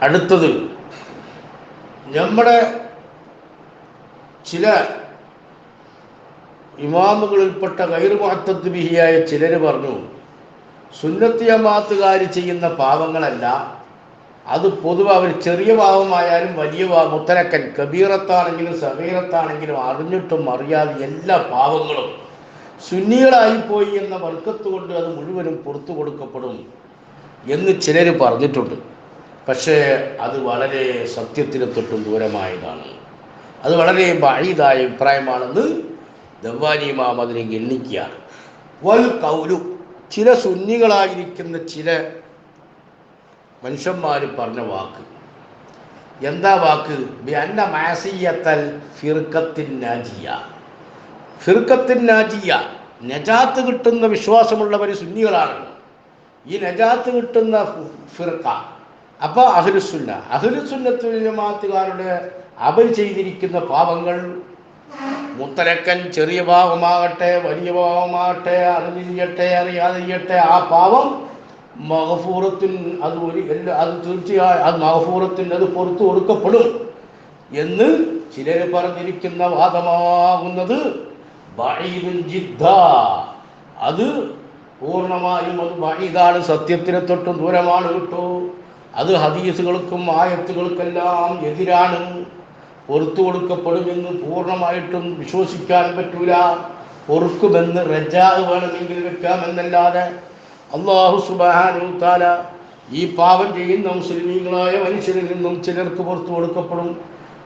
അടുത്തത് നമ്മുടെ ചില ഇമാമുകളിൽപ്പെട്ട ഗൈറുമാത്തത്ത് ബിഹിയായ ചിലർ പറഞ്ഞു സുന്നത്തി ജമാഅത്തുകാർ ചെയ്യുന്ന പാവങ്ങളല്ല അത് പൊതുവെ അവർ ചെറിയ പാവമായാലും വലിയ പാവം മുത്തലക്കൻ കബീറത്താണെങ്കിലും സബീറത്താണെങ്കിലും അറിഞ്ഞിട്ടും അറിയാതെ എല്ലാ പാവങ്ങളും സുന്നികളായിപ്പോയി എന്ന വർക്കത്ത് കൊണ്ട് അത് മുഴുവനും പുറത്തു കൊടുക്കപ്പെടും എന്ന് ചിലർ പറഞ്ഞിട്ടുണ്ട്. പക്ഷേ അത് വളരെ സത്യത്തിന് തൊട്ടും ദൂരമായതാണ്. അത് വളരെ ബഴീതായ അഭിപ്രായമാണെന്ന് ദവാനിമാം അതിനെ ഗണ്ണിക്കുകയാണ് വൽ കൗലു ചില സുന്നികളായിരിക്കുന്ന ചില മനുഷ്യന്മാർ പറഞ്ഞ വാക്ക്. എന്താ വാക്ക്? നാജിയ. ഫിർക്കത്തിൻ നാജിയ നജാത്ത് കിട്ടുന്ന വിശ്വാസമുള്ളവർ സുന്നികളാണ്. ഈ നജാത്ത് കിട്ടുന്ന ഫിർക്ക അപ്പോൾ അഹ്ലുസുന്ന അഹ്ലുസുന്നത്ത് ജമാഅത്തുകാരുടെ അവർ ചെയ്തിരിക്കുന്ന പാപങ്ങൾ മുത്തലക്കൻ ചെറിയ പാപമാകട്ടെ വലിയ പാപമാകട്ടെ അറിഞ്ഞിരിക്കട്ടെ അറിയാതിരിക്കട്ടെ ആ പാപം മഹഫൂറത്തിൻ അത് ഒരു അത് തീർച്ചയായും അത് മഹഫൂറത്തിൻ അത് പുറത്തു കൊടുക്കപ്പെടും എന്ന് ചിലർ പറഞ്ഞിരിക്കുന്ന വാദമാകുന്നത്. അത് പൂർണമായും അത് ബഈദാണ് സത്യത്തിന് തൊട്ടും ദൂരമാണ് കിട്ടൂ അത് ഹദീസുകൾക്കും ആയത്തുകൾക്കെല്ലാം എതിരാണ്. പൊറത്തു കൊടുക്കപ്പെടുമെന്ന് പൂർണമായിട്ടും വിശ്വസിക്കാൻ പറ്റൂല. പൊറുക്കുമെന്ന് റജാ വേണമെങ്കിൽ വെക്കാമെന്നല്ലാതെ അള്ളാഹു സുബാനു താല ഈ പാപം ചെയ്യുന്ന മുസ്ലിമീങ്ങളായ മനുഷ്യരിൽ നിന്നും ചിലർക്ക് പുറത്തു കൊടുക്കപ്പെടും.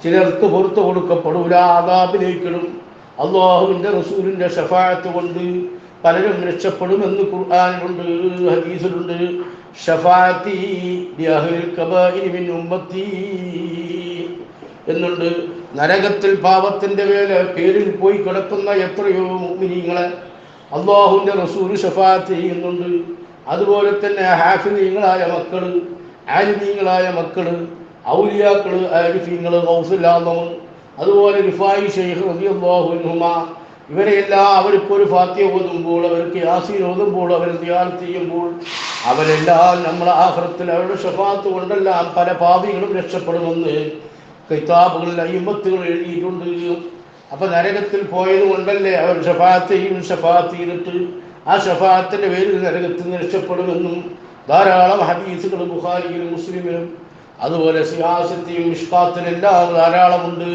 ചിലർക്ക് പുറത്തു കൊടുക്കപ്പെടൂല. ആദാബിലേക്കിടും അള്ളാഹുവിന്റെ റസൂലിന്റെ ഷഫായത്ത് കൊണ്ട് പലരും രക്ഷപ്പെടുമെന്ന് ഖുർആാനിലുണ്ട് ഹദീസിലുണ്ട്. എന്നുണ്ട്. നരകത്തിൽ പാപത്തിന്റെ വേല പേരിൽ പോയി കിടക്കുന്ന എത്രയോ മുഅ്മിനീങ്ങളെ അള്ളാഹുവിന്റെ റസൂൽ ഷഫാത്ത് ചെയ്യുന്നുണ്ട് അതുപോലെ തന്നെ ഹാഫിനീങ്ങളായ മക്കൾ ആലിമീങ്ങളായ മക്കൾ ഔലിയാക്കൾ ആരിഫീങ്ങൾ ഹൗസുല്ലാദമ് അതുപോലെ റിഫായി ഷെയ്ഖ് റബി അൻഹുമ ഇവരെല്ലാം അവർക്ക് ഒരു ഫാത്തിയ ഓതുമ്പോൾ അവർക്ക് യാസീൻ ഓതുമ്പോൾ അവർ ധ്യാനം ചെയ്യുമ്പോൾ അവരെല്ലാം നമ്മൾ ആഹ്റത്തിൽ അവരുടെ ഷഫാത്ത് കൊണ്ടെല്ലാം പല പാപികളും രക്ഷപ്പെടുമെന്ന് കിതാബുകളിൽ അയ്യമ്പത്തുകൾ എഴുതിയിട്ടുണ്ട്. അപ്പൊ നരകത്തിൽ പോയത് കൊണ്ടല്ലേ അവർ ഷഫാത്തെയും ഷഫാത്ത് ആ ഷഫാത്തിന്റെ പേരിൽ നരകത്തിൽ നിന്ന് രക്ഷപ്പെടുമെന്നും ധാരാളം ഹദീസുകൾ ബുഹാരിയിലും മുസ്ലിമിലും അതുപോലെ സിയാസത്തെയും ഇഷ്കാത്തിലെല്ലാം ധാരാളമുണ്ട്.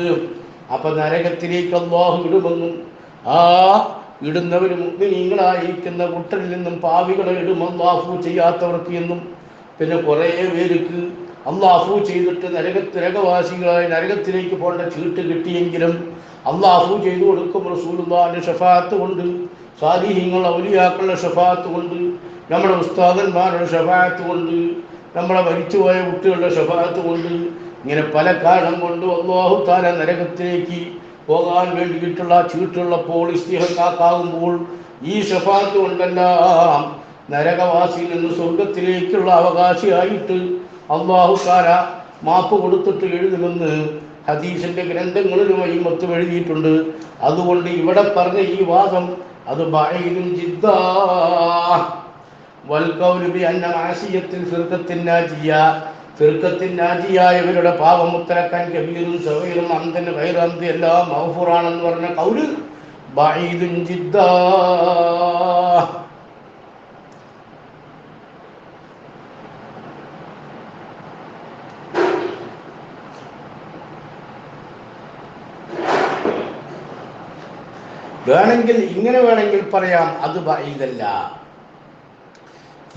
അപ്പൊ നരകത്തിലേക്ക് അള്ളാഹു ഇടുമെന്നും ആ ഇടുന്നവർ മുഗ്നീങ്ങളായിരിക്കുന്ന കുട്ടരിൽ നിന്നും പാവികളെ ഇടും. അള്ളാഹു ചെയ്യാത്തവർക്ക് എന്നും. പിന്നെ കുറേ പേർക്ക് അള്ളാഹു ചെയ്തിട്ട് നരകത്ത് നരകവാസികളായ നരകത്തിലേക്ക് പോകേണ്ട ചീട്ട് കിട്ടിയെങ്കിലും അള്ളാഹു ചെയ്തു കൊടുക്കും. റസൂലുള്ളാഹിന്റെ ഷഫാത്ത് കൊണ്ട് സാലിഹ്യങ്ങൾ ഔലിയാക്കളുടെ ഷഫാത്ത് കൊണ്ട് നമ്മുടെ ഉസ്താദന്മാരുടെ ഷഫാത്ത് കൊണ്ട് നമ്മളെ മരിച്ചുപോയ കുട്ടികളുടെ ഷഫാത്ത് കൊണ്ട് ഇങ്ങനെ പല കാരണം കൊണ്ട് അള്ളാഹു താല നരകത്തിലേക്ക് പോകാൻ വേണ്ടിയിട്ടുള്ള ചീട്ടുള്ളപ്പോൾ ഇസ്തിഹക്കാക്കാകുമ്പോൾ ഈ ഷഫാത്ത് കൊണ്ടെല്ലാം നരകവാസിയിൽ നിന്ന് സ്വർഗത്തിലേക്കുള്ള അവകാശിയായിട്ട് അള്ളാഹുക്കാര മാപ്പ് കൊടുത്തിട്ട് എഴുതുമെന്ന് ഹദീസിന്റെ ഗ്രന്ഥങ്ങളിലും മൊത്തം എഴുതിയിട്ടുണ്ട്. അതുകൊണ്ട് ഇവിടെ പറഞ്ഞ ഈ വാദം അത് ബഈദുൻ ജിദ്ദാ. വൽകൗലു ബിഅന്ന മാസിയത്തിൽ ഫിർഖത്തിൻ നാജിയ രാജിയായവരുടെ നാജിയായവരുടെ പാപം മുത്തലക്കാൻ കബീറും സവീറും അന്തന് വൈറന്ത് എല്ലാം മഹഫൂറാണെന്ന് പറഞ്ഞ കൗൽ വേണമെങ്കിൽ ഇങ്ങനെ വേണമെങ്കിൽ പറയാം അത് ഇതല്ല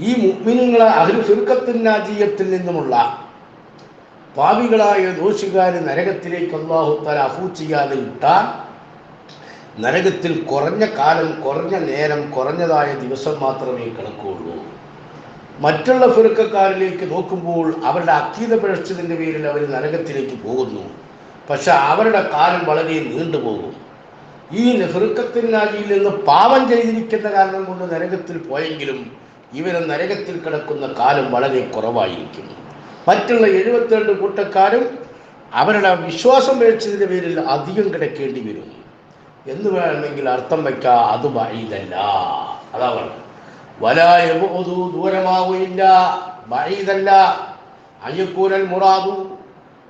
ഈ മുഗ്മിനുങ്ങളെ ചുരുക്കത്തിൻ രാജീയത്തിൽ നിന്നുമുള്ള പാവികളായ ദോഷികാര് നരകത്തിലേക്ക് അള്ളാഹുത്താൽ അഫൂ ചെയ്യാതെ ഇട്ടാൽ നരകത്തിൽ കുറഞ്ഞ കാലം കുറഞ്ഞ നേരം കുറഞ്ഞതായ ദിവസം മാത്രമേ കിടക്കുകയുള്ളൂ. മറ്റുള്ള ഫിറുക്കക്കാരിലേക്ക് നോക്കുമ്പോൾ അവരുടെ അക്കീത പിഴച്ചതിന്റെ പേരിൽ അവർ നരകത്തിലേക്ക് പോകുന്നു. പക്ഷെ അവരുടെ കാലം വളരെ നീണ്ടുപോകും ഈ ഫിറുക്കത്തിനാജിയിൽ നിന്ന് പാപം ചെയ്തിരിക്കുന്ന കാരണം കൊണ്ട് നരകത്തിൽ പോയെങ്കിലും ഇവർ നരകത്തിൽ കിടക്കുന്ന കാലം വളരെ കുറവായിരിക്കും. മറ്റുള്ള എഴുപത്തിരണ്ട് കൂട്ടക്കാരും അവരുടെ വിശ്വാസം വെച്ചതിന്റെ പേരിൽ അധികം കിടക്കേണ്ടി വരും. എന്ന് വേണമെങ്കിൽ അർത്ഥം വയ്ക്കുക അത് ബൈതല്ല അതാ പറഞ്ഞു വലായബോധു ദൂരമാവുകയില്ല. ബൈതല്ല അയ്യക്കൂരൽ മുറാദു.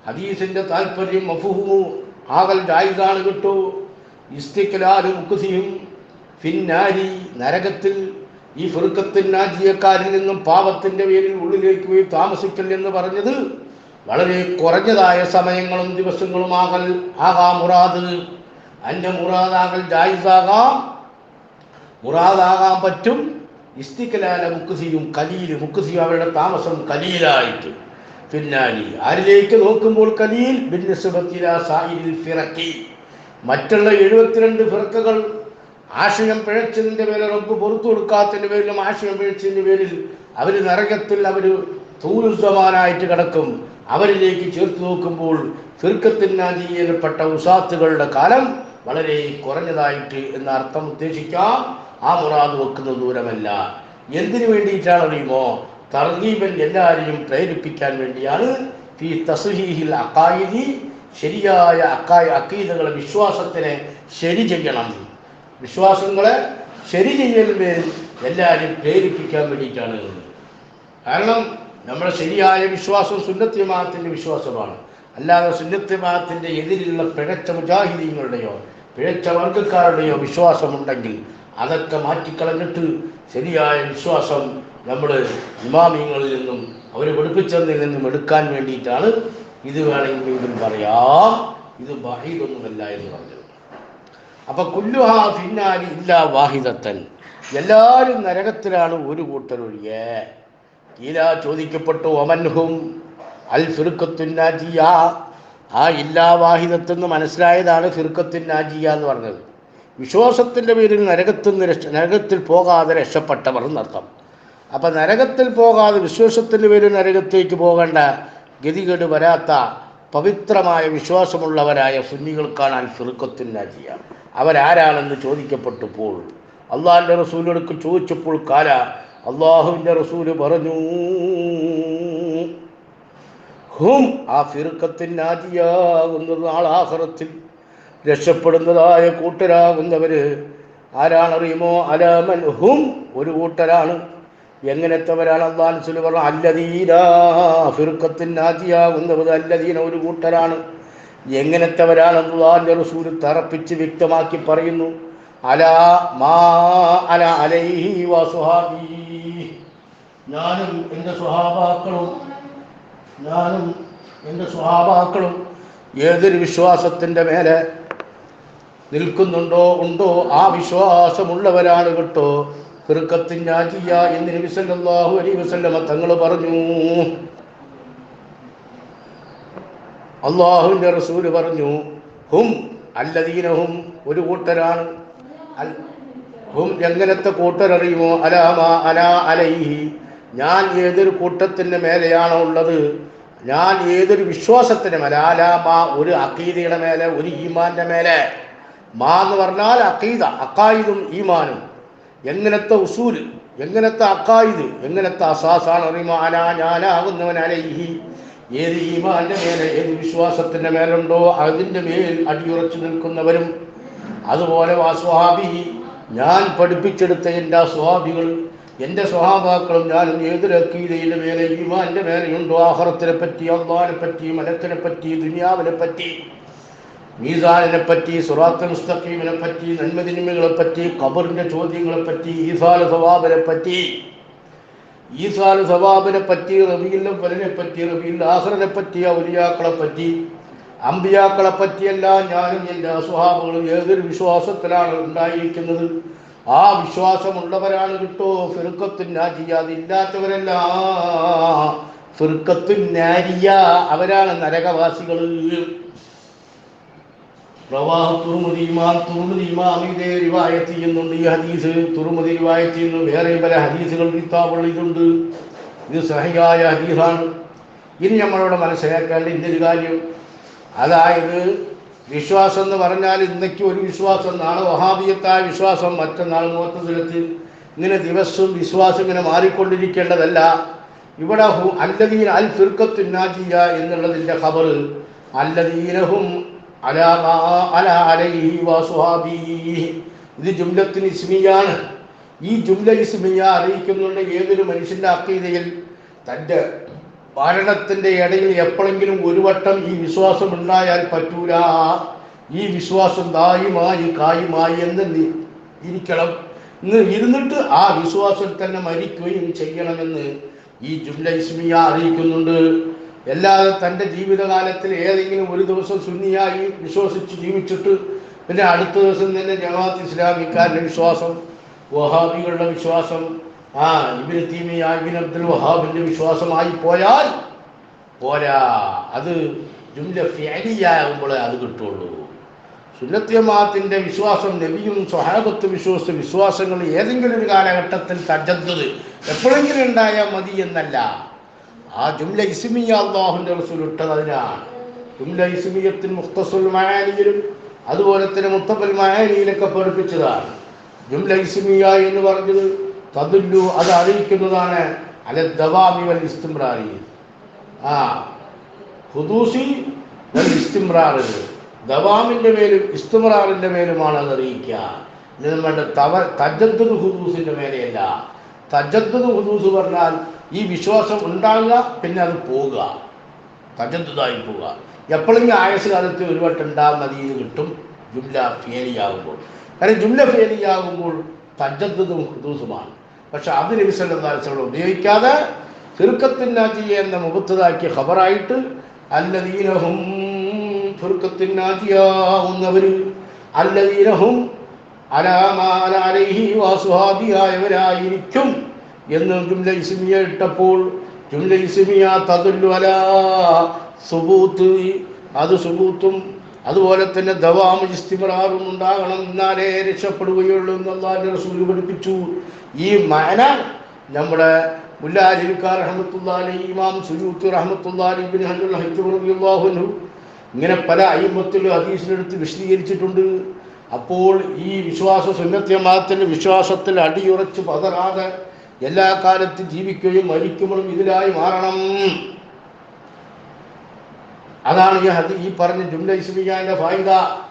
ഹദീസിന്റെ താല്പര്യം മഫുഹുമു. ആകൽ ജായിദാണ് കിട്ടു. ഇസ്തിക്കലാലും ഫിന്നാരി നരകത്തിൽ ഈ ഫിറുക്കത്തിൻ നാജിയക്കാരിൽ നിന്നും പാപത്തിന്റെ പേരിൽ ഉള്ളിലേക്ക് പോയി താമസിക്കൽ എന്ന് പറഞ്ഞത് വളരെ കുറഞ്ഞതായ സമയങ്ങളും ദിവസങ്ങളും ആകൽ ആകാം മുറാദ്. അന്റെ മുറാദാകൽ ജായിസാകാം. മുറാദാകാൻ പറ്റും. ഇസ്തിക്കലാല മുക്കുസിയും കലീൽ മുക്കുസിയും അവരുടെ താമസം കലീലായിട്ട് പിന്നാലി ആരിലേക്ക് നോക്കുമ്പോൾ കലീൽ ഫിറക്കി മറ്റുള്ള എഴുപത്തിരണ്ട് ഫിറക്കകൾ ആശയം പിഴച്ചതിന്റെ പേരിൽ റബ്ബ് പുറത്തു കൊടുക്കാത്തതിന്റെ പേരിലും ആശയം പിഴച്ചതിന്റെ പേരിൽ അവർ നരകത്തിൽ അവർ തൂരുസമാനായിട്ട് കിടക്കും. അവരിലേക്ക് ചേർത്ത് നോക്കുമ്പോൾ തീർക്കത്തിനാജീയപ്പെട്ട ഉസാത്തുകളുടെ കാലം വളരെ കുറഞ്ഞതായിട്ട് എന്ന അർത്ഥം ഉദ്ദേശിക്കാം. ആ മുറാദ് വെക്കുന്ന ദൂരമല്ല. എന്തിനു വേണ്ടിയിട്ടാണ് അറിയുമോ? തർഗീബൻ എല്ലാവരെയും പ്രേരിപ്പിക്കാൻ വേണ്ടിയാണ് ഈ തസ്ഹീഹിൽ അക്കായിദി ശരിയായ അക്കായ അക്കീതകളെ വിശ്വാസത്തിനെ ശരി ചെയ്യണം. വിശ്വാസങ്ങളെ ശരി ചെയ്യലിന് എല്ലാവരും പ്രേരിപ്പിക്കാൻ വേണ്ടിയിട്ടാണ് കാരണം നമ്മുടെ ശരിയായ വിശ്വാസം സുന്നത്യമാനത്തിന്റെ വിശ്വാസമാണ്. അല്ലാതെ സുന്നത്യമാനത്തിന്റെ എതിരിലുള്ള പിഴച്ച മുജാഹിദീങ്ങളുടെയോ പിഴച്ച വർഗക്കാരുടെയോ വിശ്വാസമുണ്ടെങ്കിൽ അതൊക്കെ മാറ്റിക്കളഞ്ഞിട്ട് ശരിയായ വിശ്വാസം നമ്മൾ ഇമാമിങ്ങളിൽ നിന്നും അവർ പഠിപ്പിച്ചതിൽ നിന്നും എടുക്കാൻ വേണ്ടിയിട്ടാണ് ഇത് വേണമെങ്കിലും പറയാം. ഇത് ബഹീദൊന്നുമല്ല എന്ന് പറഞ്ഞത്. അപ്പൊ കുല്ലുഹാ ഫിന്നാലി ഇല്ല വാഹിദത്തൻ. എല്ലാവരും നരകത്തിലാണ് ഒരു കൂട്ടരൊഴിയെ കീല ചോദിക്കപ്പെട്ടു ഒമൻഹും അൽ ഫിറുക്കത്തുൻ നാജിയ. ആ ഇല്ലാ വാഹിദത്തെന്ന് മനസ്സിലായതാണ് ഫിറുക്കത്തുൻ നാജിയ എന്ന് പറഞ്ഞത്. വിശ്വാസത്തിന്റെ പേരിൽ നരകത്തിൽ രക്ഷ നരകത്തിൽ പോകാതെ രക്ഷപ്പെട്ടവർ എന്നർത്ഥം. അപ്പം നരകത്തിൽ പോകാതെ വിശ്വാസത്തിന്റെ പേരിൽ നരകത്തേക്ക് പോകേണ്ട ഗതികേട് വരാത്ത പവിത്രമായ വിശ്വാസമുള്ളവരായ സുന്നികൾക്കാണ് അൽ ഫിറുക്കത്തുൻ നാജിയ. അവരാരാണെന്ന് ചോദിക്കപ്പെട്ടപ്പോൾ അള്ളാഹിന്റെ റസൂലെടുക്ക് ചോദിച്ചപ്പോൾ കാല അള്ളാഹുവിന്റെ റസൂൽ പറഞ്ഞു ഹും ആ ഫിറുക്കത്തിൻ നാജിയാകുന്നത് ആളാഹറത്തിൽ രക്ഷപ്പെടുന്നതായ കൂട്ടരാകുന്നവര് ആരാണറിയുമോ? അലാമൻ ഹും ഒരു കൂട്ടരാണ്. എങ്ങനത്തെവരാണ് അള്ളാഹു പറഞ്ഞു അല്ലദീന ഫിറുക്കത്തിൻ നാജിയാകുന്നവർ അല്ലദീന ഒരു കൂട്ടരാണ്. എങ്ങനത്തെവരാണ് അള്ളാന്റെ റസൂൽ തറപ്പിച്ച് വ്യക്തമാക്കി പറയുന്നു? അലാ മാ അല അലൈഹി വസുഹാബി ഞാനും എന്റെ സ്വഹാബാക്കളും ഞാനും എന്റെ സ്വഹാബാക്കളും ഏതൊരു വിശ്വാസത്തിന്റെ മേലെ നിൽക്കുന്നുണ്ടോ ഉണ്ടോ? ആ വിശ്വാസമുള്ളവരാണ് കേട്ടോ. ഫിറുക്കത്തിൻ നാജിയ എന്ന് നബി സല്ലല്ലാഹു അലൈഹി വസല്ലമ തങ്ങൾ പറഞ്ഞു. അള്ളാഹുവിന്റെ റസൂൽ പറഞ്ഞു ഹും അല്ലദീനഹും ഒരു കൂട്ടരാണ്. ഹും എങ്ങനത്തെ കൂട്ടരറിയുമോ? അലാമാ അലാ അലൈഹി. ഞാൻ ഏതൊരു കൂട്ടത്തിന്റെ മേലെയാണോ ഉള്ളത്? ഞാൻ ഏതൊരു വിശ്വാസത്തിന് മേലെ? അലാമാ ഒരു അക്കീദയുടെ മേലെ ഒരു ഈമാന്റെ മേലെ. മാ എന്ന് പറഞ്ഞാൽ അക്കീദ അക്കായിദും ഈമാനും. എങ്ങനത്തെ ഉസൂൽ എങ്ങനത്തെ അക്കായിദ് എങ്ങനത്തെ അസാസാണ്. അറിയുമോ അനാ ഞാനാകുന്നവൻ അലൈഹി. ഏത് ഈമാന്റെ മേലെ ഏത് വിശ്വാസത്തിന്റെ മേലുണ്ടോ അതിന്റെ മേൽ അടിയുറച്ചു നിൽക്കുന്നവരും അതുപോലെ വാസ്വാബി ഞാൻ പഠിപ്പിച്ചെടുത്ത എന്റെ ആ എന്റെ സ്വഹാബാക്കളും ഞാനും ഏത് അക്കീതയുടെ മേലെ ഈമാന്റെ മേലെയുണ്ടോ? ആഹ്റത്തിനെ പറ്റി അള്ളാഹിനെ പറ്റി മലത്തിനെ പറ്റി ദുനിയാവിനെ പറ്റി മീസാനിനെ പറ്റി സുറാത്ത് മുസ്തഖീമിനെ പറ്റി നന്മതിന്മകളെ പറ്റി ഖബറിന്റെ ചോദ്യങ്ങളെ പറ്റി ഈസാല സവാബിനെ പറ്റി ഈസാൽ സവാബിനെ പറ്റി റബീൽ പലനെ പറ്റി റബീൽ ആഹ്റിനെ പറ്റി ഔലിയാക്കളെ പറ്റി അമ്പിയാക്കളെ പറ്റിയെല്ലാം ഞാനും എന്റെ സ്വഹാബുകളും ഏതൊരു വിശ്വാസത്തിലാണ് ഉണ്ടായിരിക്കുന്നത്. ആ വിശ്വാസമുള്ളവരാണ് കിട്ടോ? ഫിറുക്കത്തുൻ നാജിയ അതില്ലാത്തവരല്ല. ഫിറുക്കത്തുൻ നാരിയ അവരാണ് നരകവാസികൾ പ്രവാഹ് തുർമുദി ഇമാം തുർമുദി ഇമാം ഇതേ റിവായത്ത് ചെയ്യുന്നുണ്ട്. ഈ ഹദീസ് തുർമുദി റിവായത്ത് ചെയ്യുന്നു. വേറെ പല ഹദീസുകൾ കിതാബുകൾ ഇതുണ്ട്. ഇത് സഹിയായ ഹദീസാണ്. ഇനി നമ്മളവിടെ മനസ്സിലാക്കേണ്ട ഇന്നൊരു കാര്യം. അതായത് വിശ്വാസം എന്ന് പറഞ്ഞാൽ ഇന്നേക്ക് ഒരു വിശ്വാസം നാളെ വഹാബിയത്തായ വിശ്വാസം മറ്റന്നാൾ മുഹത്തത്തിലെത്തി ഇങ്ങനെ ദിവസവും വിശ്വാസം ഇങ്ങനെ മാറിക്കൊണ്ടിരിക്കേണ്ടതല്ല. ഇവിടെ അല്ലദീൻ അൽ ഫിർക്കത്തു നാജിയ എന്നുള്ളതിന്റെ ഖബർ അല്ലദീനഹും അലാ. ഇത് ജുംലത്തിന് ഇസ്മിയാണ്. ഈ ജുംല ഇസ്മിയ അറിയിക്കുന്നുണ്ട് ഏതൊരു മനുഷ്യന്റെ അക്കീതയിൽ. തന്റെ മരണത്തിന്റെ ഇടയിൽ എപ്പോഴെങ്കിലും ഒരു വട്ടം ഈ വിശ്വാസം ഉണ്ടായാൽ പറ്റൂല. ഈ വിശ്വാസം ദായുമായി കായുമായി എന്ന് ഇരിക്കണം. ഇരുന്നിട്ട് ആ വിശ്വാസം തന്നെ മരിക്കുകയും ചെയ്യണമെന്ന് ഈ ജുംല ഇസ്മിയ അറിയിക്കുന്നുണ്ട്. അല്ലാതെ തന്റെ ജീവിതകാലത്തിൽ ഏതെങ്കിലും ഒരു ദിവസം സുന്നിയായി വിശ്വസിച്ച് ജീവിച്ചിട്ട് പിന്നെ അടുത്ത ദിവസം തന്നെ ജമാഅത്ത് ഇസ്ലാമിക്കാരുടെ വിശ്വാസം വഹാബികളുടെ വിശ്വാസം ആ ഇബിന് തീമിയ ഇബിൻ അബ്ദുൽ വഹാബിന്റെ വിശ്വാസമായി പോയാൽ പോരാ. അത് ജുംല ഫിയലിയാകുമ്പോഴേ അത് കിട്ടുള്ളൂ. സുന്നത്യമാത്തിന്റെ വിശ്വാസം നബിയും സ്വഹാബത്ത് വിശ്വസിച്ച വിശ്വാസങ്ങൾ ഏതെങ്കിലും ഒരു കാലഘട്ടത്തിൽ തജ്ജത് എപ്പോഴെങ്കിലും ഉണ്ടായാൽ മതി എന്നല്ല. ആ ജുംല ഇസ്മിയ അള്ളാഹുന്റെ റസൂൽ ഇട്ടത് അതിനാണ്. ജുംല ഇസ്മിയത്തിൽ മുഖ്തസുൽ മഹാനിയിലും അതുപോലെ തന്നെ മുത്തപ്പൽ മഹാനിയിലൊക്കെ പഠിപ്പിച്ചതാണ്. ജുംല ഇസ്മിയ എന്ന് പറഞ്ഞത് തതുല്ലു അത് അറിയിക്കുന്നതാണ് അല ദവാമി വൽ ഇസ്തിമ്രാറി ആ ഹുദൂസി വൽ ഇസ്തിമ്രാറ് ദവാമിന്റെ മേലും ഇസ്തിമ്രാറിന്റെ മേലുമാണ് അത് അറിയിക്കുക. ഇത് നമ്മുടെ തവ തജത്തുൽ ഹുദൂസിന്റെ മേലെയല്ല. തജദ്ദുദ് ഹുദൂസ് പറഞ്ഞാൽ ഈ വിശ്വാസം ഉണ്ടാകുക പിന്നെ അത് പോവുക തജദ്ദുദായി പോവുക എപ്പോഴെങ്കിലും ആയസ് കാലത്ത് ഒരു വട്ടം ഉണ്ടാകും മതി കിട്ടും. ജുംല ഫേലിയാകുമ്പോൾ. കാരണം ജുംല ഫേലിയാകുമ്പോൾ തജദ്ദുദും ഹുദൂസുമാണ് പക്ഷെ അത് നബിസല്ലാസ്വളം ഉപയോഗിക്കാതെ ഫിർക്കത്തിനാജിയ എന്ന മുഖത്തതാക്കിയ ഖബറായിട്ട് അല്ലദീനഹും ഫിർക്കത്തിനാജിയാവുന്നവർ അല്ലദീനഹും അലാമാലൈഹി വാസുഹാദിയായവരായിരിക്കും എന്ന് ജുംല ഇസ്മിയ ഇട്ടപ്പോൾ ജുംല ഇസ്മിയ തതുല്ലു അലാ സുബൂത്ത് അത് സുബൂത്തും അതുപോലെ തന്നെ ദവാം ഇസ്തിമറാറും ഉണ്ടാകണം എന്നാലേ രക്ഷപ്പെടുകയുള്ളൂ എന്നല്ലാതെ റസൂൽ പഠിപ്പിച്ചു. ഈ മന നമ്മുടെ മുല്ലാലിക്കാർ റഹ്മത്തുല്ലാലി ഇമാം സുജൂത്ത് റഹമത്തുല്ലാലി ഇബ്നു ഹജുൽ റളിയല്ലാഹു ഇങ്ങനെ പല അയ്യമ്പത്തിലും ഹദീസിനെടുത്ത് വിശദീകരിച്ചിട്ടുണ്ട്. അപ്പോൾ ഈ വിശ്വാസ സുന്നത്യമാത്തിന്റെ വിശ്വാസത്തിൽ അടിയുറച്ച് പതറാതെ എല്ലാ കാലത്തും ജീവിക്കുകയും മരിക്കുമ്പോഴും ഇതിലായി മാറണം. അതാണ് ഈ ഈ പറഞ്ഞ ജുംല ഇസ്മിയാന്റെ ഫായിദ.